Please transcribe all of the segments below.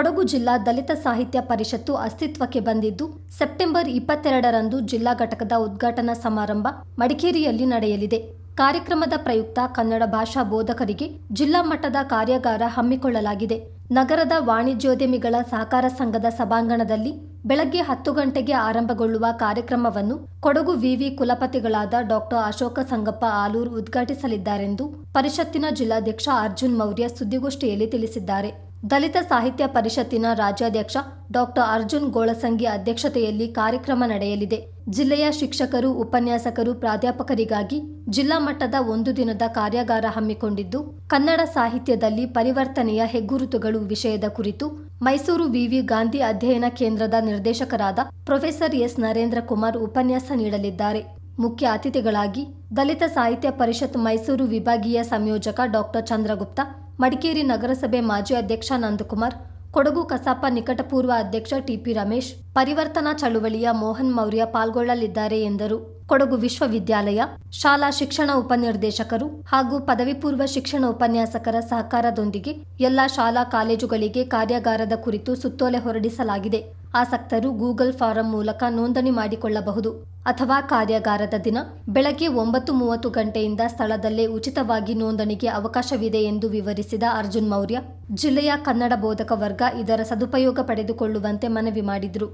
ಕೊಡಗು ಜಿಲ್ಲಾ ದಲಿತ ಸಾಹಿತ್ಯ ಪರಿಷತ್ತು ಅಸ್ತಿತ್ವಕ್ಕೆ ಬಂದಿದ್ದು, ಸೆಪ್ಟೆಂಬರ್ ಇಪ್ಪತ್ತೆರಡರಂದು ಜಿಲ್ಲಾ ಘಟಕದ ಉದ್ಘಾಟನಾ ಸಮಾರಂಭ ಮಡಿಕೇರಿಯಲ್ಲಿ ನಡೆಯಲಿದೆ. ಕಾರ್ಯಕ್ರಮದ ಪ್ರಯುಕ್ತ ಕನ್ನಡ ಭಾಷಾ ಬೋಧಕರಿಗೆ ಜಿಲ್ಲಾ ಮಟ್ಟದ ಕಾರ್ಯಾಗಾರ ಹಮ್ಮಿಕೊಳ್ಳಲಾಗಿದೆ. ನಗರದ ವಾಣಿಜ್ಯೋದ್ಯಮಿಗಳ ಸಹಕಾರ ಸಂಘದ ಸಭಾಂಗಣದಲ್ಲಿ ಬೆಳಗ್ಗೆ ಹತ್ತು ಗಂಟೆಗೆ ಆರಂಭಗೊಳ್ಳುವ ಕಾರ್ಯಕ್ರಮವನ್ನು ಕೊಡಗು ವಿವಿ ಕುಲಪತಿಗಳಾದ ಡಾಕ್ಟರ್ ಅಶೋಕ ಸಂಗಪ್ಪ ಆಲೂರು ಉದ್ಘಾಟಿಸಲಿದ್ದಾರೆಂದು ಪರಿಷತ್ತಿನ ಜಿಲ್ಲಾಧ್ಯಕ್ಷ ಅರ್ಜುನ್ ಮೌರ್ಯ ಸುದ್ದಿಗೋಷ್ಠಿಯಲ್ಲಿ ತಿಳಿಸಿದ್ದಾರೆ. ದಲಿತ ಸಾಹಿತ್ಯ ಪರಿಷತ್ತಿನ ರಾಜ್ಯಾಧ್ಯಕ್ಷ ಡಾಕ್ಟರ್ ಅರ್ಜುನ್ ಗೋಳಸಂಗಿ ಅಧ್ಯಕ್ಷತೆಯಲ್ಲಿ ಕಾರ್ಯಕ್ರಮ ನಡೆಯಲಿದೆ. ಜಿಲ್ಲೆಯ ಶಿಕ್ಷಕರು, ಉಪನ್ಯಾಸಕರು, ಪ್ರಾಧ್ಯಾಪಕರಿಗಾಗಿ ಜಿಲ್ಲಾ ಮಟ್ಟದ ಒಂದು ದಿನದ ಕಾರ್ಯಾಗಾರ ಹಮ್ಮಿಕೊಂಡಿದ್ದು, ಕನ್ನಡ ಸಾಹಿತ್ಯದಲ್ಲಿ ಪರಿವರ್ತನೆಯ ಹೆಗ್ಗುರುತುಗಳು ವಿಷಯದ ಕುರಿತು ಮೈಸೂರು ವಿವಿ ಗಾಂಧಿ ಅಧ್ಯಯನ ಕೇಂದ್ರದ ನಿರ್ದೇಶಕರಾದ ಪ್ರೊಫೆಸರ್ ಎಸ್. ನರೇಂದ್ರ ಕುಮಾರ್ ಉಪನ್ಯಾಸ ನೀಡಲಿದ್ದಾರೆ. ಮುಖ್ಯ ಅತಿಥಿಗಳಾಗಿ ದಲಿತ ಸಾಹಿತ್ಯ ಪರಿಷತ್ ಮೈಸೂರು ವಿಭಾಗೀಯ ಸಂಯೋಜಕ ಡಾಕ್ಟರ್ ಚಂದ್ರಗುಪ್ತ ಮಡಿಕೇರಿ ನಗರಸಭೆ ಮಾಜಿ ಅಧ್ಯಕ್ಷ ನಂದಕುಮಾರ್, ಕೊಡಗು ಕಸಾಪ ನಿಕಟಪೂರ್ವ ಅಧ್ಯಕ್ಷ ಟಿಪಿ ರಮೇಶ್, ಪರಿವರ್ತನಾ ಚಳುವಳಿಯ ಮೋಹನ್ ಮೌರ್ಯ ಪಾಲ್ಗೊಳ್ಳಲಿದ್ದಾರೆ ಎಂದರು. ಕೊಡಗು ವಿಶ್ವವಿದ್ಯಾಲಯ, ಶಾಲಾ ಶಿಕ್ಷಣ ಉಪನಿರ್ದೇಶಕರು ಹಾಗೂ ಪದವಿ ಪೂರ್ವ ಶಿಕ್ಷಣ ಉಪನ್ಯಾಸಕರ ಸಹಕಾರದೊಂದಿಗೆ ಎಲ್ಲಾ ಶಾಲಾ ಕಾಲೇಜುಗಳಿಗೆ ಕಾರ್ಯಾಗಾರದ ಕುರಿತು ಸುತ್ತೋಲೆ ಹೊರಡಿಸಲಾಗಿದೆ. ಆಸಕ್ತರು ಗೂಗಲ್ ಫಾರಂ ಮೂಲಕ ನೋಂದಣಿ ಮಾಡಿಕೊಳ್ಳಬಹುದು. ಅಥವಾ ಕಾರ್ಯಾಗಾರದ ದಿನ, ಬೆಳಗ್ಗೆ ಒಂಬತ್ತು ಮೂವತ್ತು ಗಂಟೆಯಿಂದ ಸ್ಥಳದಲ್ಲೇ ಉಚಿತವಾಗಿ ನೋಂದಣಿಗೆ ಅವಕಾಶವಿದೆ ಎಂದು ವಿವರಿಸಿದ ಅರ್ಜುನ್ ಮೌರ್ಯ, ಜಿಲ್ಲೆಯ ಕನ್ನಡ ಬೋಧಕ ವರ್ಗ ಇದರ ಸದುಪಯೋಗ ಪಡೆದುಕೊಳ್ಳುವಂತೆ ಮನವಿ ಮಾಡಿದರು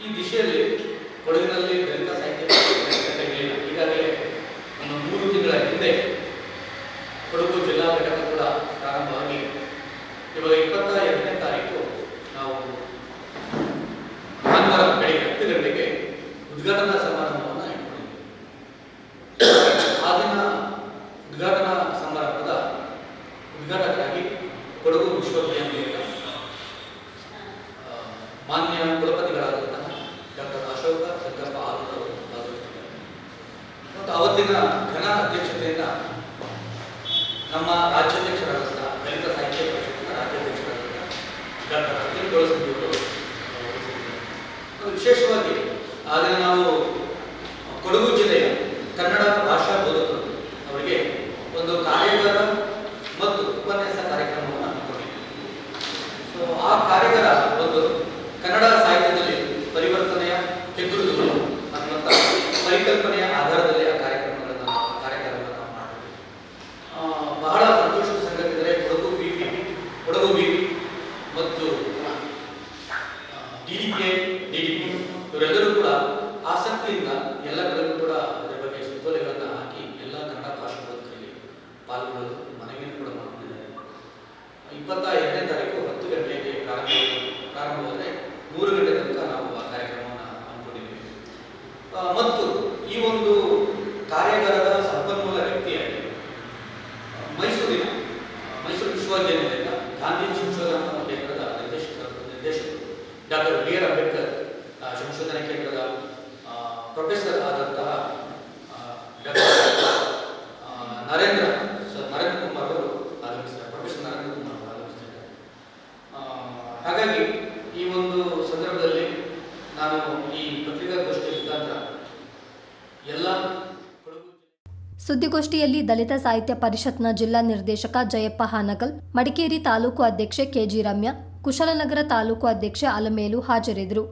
ಈ ದಿಶೆಯಲ್ಲಿ ಕೊಡಗಿನಲ್ಲಿ ದಲಿತ ಸಾಹಿತ್ಯ ನಡೆಯಲಿಲ್ಲ ಈಗಾಗಲೇ ಒಂದು ಮೂರು ತಿಂಗಳ ಹಿಂದೆ ಕೊಡಗು ಜಿಲ್ಲಾ ಘಟಕ ಕೂಡ ಪ್ರಾರಂಭವಾಗಿ ಇವಾಗ ಇಪ್ಪತ್ತ ಎರಡನೇ ತಾರೀಕು ನಾವು ಭಾನುವಾರ ಬೆಳಿಗ್ಗೆ ಹತ್ತು ಗಂಟೆಗೆ ಉದ್ಘಾಟನಾ ಸಮಾರಂಭವನ್ನು ಇಟ್ಕೊಂಡಿದ್ದೀವಿ ಆ ದಿನ ಉದ್ಘಾಟನಾ ಸಮಾರಂಭದ ಉದ್ಘಾಟಕರಾಗಿ ಕೊಡಗು ವಿಶ್ವವಿದ್ಯಾನಿಲಯದ ಆ, ಮಾನ್ಯ ಕುಲಪತಿಗಳಾದಂತಹ ಡಾಕ್ಟರ್ ಅಶೋಕ ಸಂಕಲ್ಪ ಆಲೂರು ಅವರು ಭಾಗವಹಿಸಿದ್ದಾರೆ ಮತ್ತು ಅವತ್ತಿನ ಘನ ಅಧ್ಯಕ್ಷತೆಯಿಂದ ನಮ್ಮ ರಾಜ್ಯಾಧ್ಯಕ್ಷರಾದಂತಹ ದಲಿತ ಸಾಹಿತ್ಯ ಪರಿಷತ್ತಿನ ರಾಜ್ಯಾಧ್ಯಕ್ಷರಾದಂತಹ ಡಾಕ್ಟರ್ ಅರ್ಜುನ್ ವಿಶೇಷವಾಗಿ ಆದರೆ ನಾವು ಕೊಡಗು ಜಿಲ್ಲೆಯ ಕನ್ನಡ ಭಾಷಾ ಬೋಧಕರು ಅವರಿಗೆ ಒಂದು ಕಾರ್ಯಾಗಾರ ಮತ್ತು ಉಪನ್ಯಾಸ ಕಾರ್ಯಕ್ರಮವನ್ನು ಹಮ್ಮಿಕೊಂಡಿದ್ದೀವಿ. ಸೊ ಆ ಕಾರ್ಯಾಗಾರ ಒಂದು ಕನ್ನಡ ಸಾಹಿತ್ಯದಲ್ಲಿ ಪರಿವರ್ತನೆಯ ಹೆಗ್ಗುರುತುಗಳು ಅನ್ನುವಂಥ ಪರಿಕಲ್ಪನೆಯ ಆಧಾರದಲ್ಲಿ ಆ ಕಾರ್ಯಕ್ರಮಗಳನ್ನು ನಾವು- ಆ ಕಾರ್ಯಾಗಾರವನ್ನು ನಾವು ಮಾಡಿದ್ವಿ ಆ, ಬಹಳ ಸಂತೋಷದ ಸಂಗತಿದರೆ ಕೊಡಗು ವಿಪಿ ಕೊಡಗು ಮತ್ತು D D K D D P ಇವರೆಲ್ಲರೂ ಕೂಡ ಆಸಕ್ತಿಯಿಂದ ಎಲ್ಲ ಕಡೆಗೂ ಕೂಡ ಅದರ ಬಗ್ಗೆ ಸುತ್ತೋಲೆಗಳನ್ನು ಹಾಕಿ ಎಲ್ಲ ಕನ್ನಡ ಭಾಷೆಗಳಲ್ಲಿ ಪಾಲ್ಗೊಳ್ಳಲು ಮನವಿಯನ್ನು ಕೂಡ ಮಾಡಿದ್ದಾರೆ ಇಪ್ಪತ್ತ ಎರಡನೇ ತಾರೀಕು ಹತ್ತು ಗಂಟೆಗೆ ಪ್ರಾರಂಭ ಪ್ರಾರಂಭವಾದರೆ ಮೂರು ಗಂಟೆ ತನಕ ನಾವು ಆ ಕಾರ್ಯಕ್ರಮವನ್ನು ಹಮ್ಮಿಕೊಂಡಿದ್ದೀವಿ. ಮತ್ತು ಈ ಒಂದು ಕಾರ್ಯಾಗಾರದ ಸಂಪನ್ಮೂಲ ವ್ಯಕ್ತಿಯಾಗಿ ಮೈಸೂರಿನ ಮೈಸೂರು ವಿಶ್ವವಿದ್ಯಾನಿಲಯದ ಗಾಂಧಿ ಸಂಶೋಧನಾ ಕೇಂದ್ರದ ನಿರ್ದೇಶಕ ನಿರ್ದೇಶಕರು ಡಾಕ್ಟರ್ ಬಿ ಆರ್ ಅಂಬೇಡ್ಕರ್ ಸಂಶೋಧನಾ ಕೇಂದ್ರದ ಪ್ರೊಫೆಸರ್ ಆದಂತಹ ನರೇಂದ್ರ ಸರ್ ನರೇಂದ್ರ ಕುಮಾರ್ ಅವರು ಆಗಮಿಸಿದ್ದಾರೆ. ಪ್ರೊಫೆಸರ್ ನರೇಂದ್ರ ಕುಮಾರ್ ಅವರು ಆಗಮಿಸಿದ್ದಾರೆ. ಹಾಗಾಗಿ ಈ ಒಂದು ಸಂದರ್ಭದಲ್ಲಿ ನಾನು ಈ ಪತ್ರಿಕಾಗೋಷ್ಠಿಯ ಮುಖಾಂತರ ಎಲ್ಲ ಕೊಡಗು ಸುದ್ದಿಗೋಷ್ಠಿಯಲ್ಲಿ ದಲಿತ ಸಾಹಿತ್ಯ ಪರಿಷತ್ನ ಜಿಲ್ಲಾ ನಿರ್ದೇಶಕ ಜಯಪ್ಪ ಹಾನಗಲ್, ಮಡಿಕೇರಿ ತಾಲೂಕು ಅಧ್ಯಕ್ಷೆ ಕೆಜಿ ರಮ್ಯಾ, ಕುಶಲನಗರ ತಾಲೂಕು ಅಧ್ಯಕ್ಷೆ ಅಲಮೇಲು ಹಾಜರಿದ್ದರು.